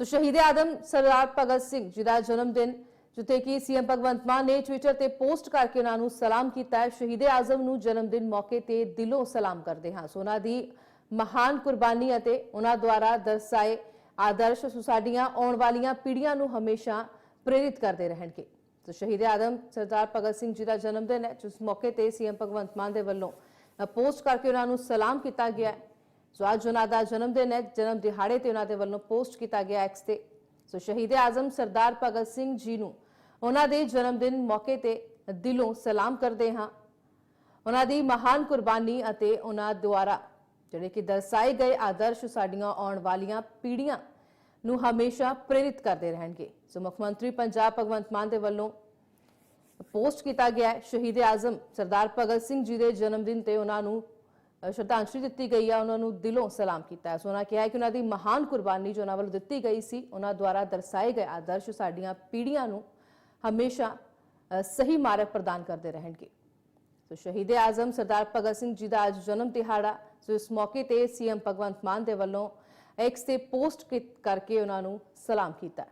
ਸੋ ਸ਼ਹੀਦ ਆਦਮ ਸਰਦਾਰ ਭਗਤ ਸਿੰਘ ਜੀ ਦਾ ਜਨਮ ਦਿਨ ਜਿੱਥੇ ਕਿ ਸੀਐਮ ਭਗਵੰਤ ਮਾਨ ਨੇ ਟਵਿੱਟਰ ਤੇ ਪੋਸਟ ਕਰਕੇ ਉਹਨਾਂ ਨੂੰ ਸਲਾਮ ਕੀਤਾ ਹੈ ਸ਼ਹੀਦ ਆਜ਼ਮ ਨੂੰ ਜਨਮ ਦਿਨ ਮੌਕੇ ਤੇ ਦਿਲੋਂ ਸਲਾਮ ਕਰਦੇ ਹਾਂ ਸੋ ਉਹਨਾਂ ਦੀ ਮਹਾਨ ਕੁਰਬਾਨੀ ਅਤੇ ਉਹਨਾਂ ਦੁਆਰਾ ਦਰਸਾਏ ਆਦਰਸ਼ ਸੋ ਸਾਡੀਆਂ ਆਉਣ ਵਾਲੀਆਂ ਪੀੜ੍ਹੀਆਂ ਨੂੰ ਹਮੇਸ਼ਾ ਪ੍ਰੇਰਿਤ ਕਰਦੇ ਰਹਿਣਗੇ ਸੋ ਸ਼ਹੀਦ ਆਦਮ ਸਰਦਾਰ ਭਗਤ ਸਿੰਘ ਜੀ ਦਾ ਜਨਮ ਦਿਨ ਹੈ ਜਿਸ ਮੌਕੇ ਤੇ ਸੀਐਮ ਭਗਵੰਤ ਮਾਨ ਦੇ ਵੱਲੋਂ ਪੋਸਟ ਕਰਕੇ ਉਹਨਾਂ ਨੂੰ ਸਲਾਮ ਕੀਤਾ ਗਿਆ ਹੈ ਸੋ ਅੱਜ ਉਹਨਾਂ ਦਾ ਜਨਮ ਦਿਨ ਹੈ, ਜਨਮ ਦਿਹਾੜੇ ਤੇ ਉਹਨਾਂ ਦੇ ਵੱਲੋਂ ਪੋਸਟ ਕੀਤਾ ਗਿਆ ਐਕਸ ਤੇ। ਸੋ ਸ਼ਹੀਦ ਆਜ਼ਮ ਸਰਦਾਰ ਭਗਤ ਸਿੰਘ ਜੀ ਨੂੰ ਉਹਨਾਂ ਦੇ ਜਨਮ ਦਿਨ ਮੌਕੇ ਤੇ ਦਿਲੋਂ ਸਲਾਮ ਕਰਦੇ ਹਾਂ। ਉਹਨਾਂ ਦੀ ਮਹਾਨ ਕੁਰਬਾਨੀ ਅਤੇ ਉਹਨਾਂ ਦੁਆਰਾ ਜਿਹੜੇ ਕਿ ਦਰਸਾਏ ਗਏ ਆਦਰਸ਼ ਸਾਡੀਆਂ ਆਉਣ ਵਾਲੀਆਂ ਪੀੜ੍ਹੀਆਂ ਨੂੰ ਹਮੇਸ਼ਾ ਪ੍ਰੇਰਿਤ ਕਰਦੇ ਰਹਿਣਗੇ। ਸੋ ਮੁੱਖ ਮੰਤਰੀ ਪੰਜਾਬ ਭਗਵੰਤ ਮਾਨ ਦੇ ਵੱਲੋਂ ਪੋਸਟ ਕੀਤਾ ਗਿਆ ਹੈ, ਸ਼ਹੀਦ ਆਜ਼ਮ ਸਰਦਾਰ ਭਗਤ ਸਿੰਘ ਜੀ ਦੇ ਜਨਮ ਦਿਨ ਤੇ ਉਹਨਾਂ ਨੂੰ ਸ਼ਰਧਾਂਜਲੀ ਦਿੱਤੀ ਗਈ ਆ, ਉਹਨਾਂ ਨੂੰ ਦਿਲੋਂ ਸਲਾਮ ਕੀਤਾ ਹੈ। ਸੋ ਉਹਨਾਂ ਕਿਹਾ ਹੈ ਕਿ ਉਹਨਾਂ ਦੀ ਮਹਾਨ ਕੁਰਬਾਨੀ ਜੋ ਉਹਨਾਂ ਵੱਲੋਂ ਦਿੱਤੀ ਗਈ ਸੀ, ਉਹਨਾਂ ਦੁਆਰਾ ਦਰਸਾਏ ਗਏ ਆਦਰਸ਼ ਸਾਡੀਆਂ ਪੀੜ੍ਹੀਆਂ ਨੂੰ ਹਮੇਸ਼ਾ ਸਹੀ ਮਾਰਗ ਪ੍ਰਦਾਨ ਕਰਦੇ ਰਹਿਣਗੇ। ਸੋ ਸ਼ਹੀਦ ਆਜ਼ਮ ਸਰਦਾਰ ਭਗਤ ਸਿੰਘ ਜੀ ਦਾ ਅੱਜ ਜਨਮ ਦਿਹਾੜਾ, ਸੋ ਇਸ ਮੌਕੇ ਤੇ ਸੀਐਮ ਭਗਵੰਤ ਮਾਨ ਦੇ ਵੱਲੋਂ ਐਕਸ ਤੇ ਪੋਸਟ ਕੀ- ਕਰਕੇ ਉਹਨਾਂ ਨੂੰ ਸਲਾਮ ਕੀਤਾ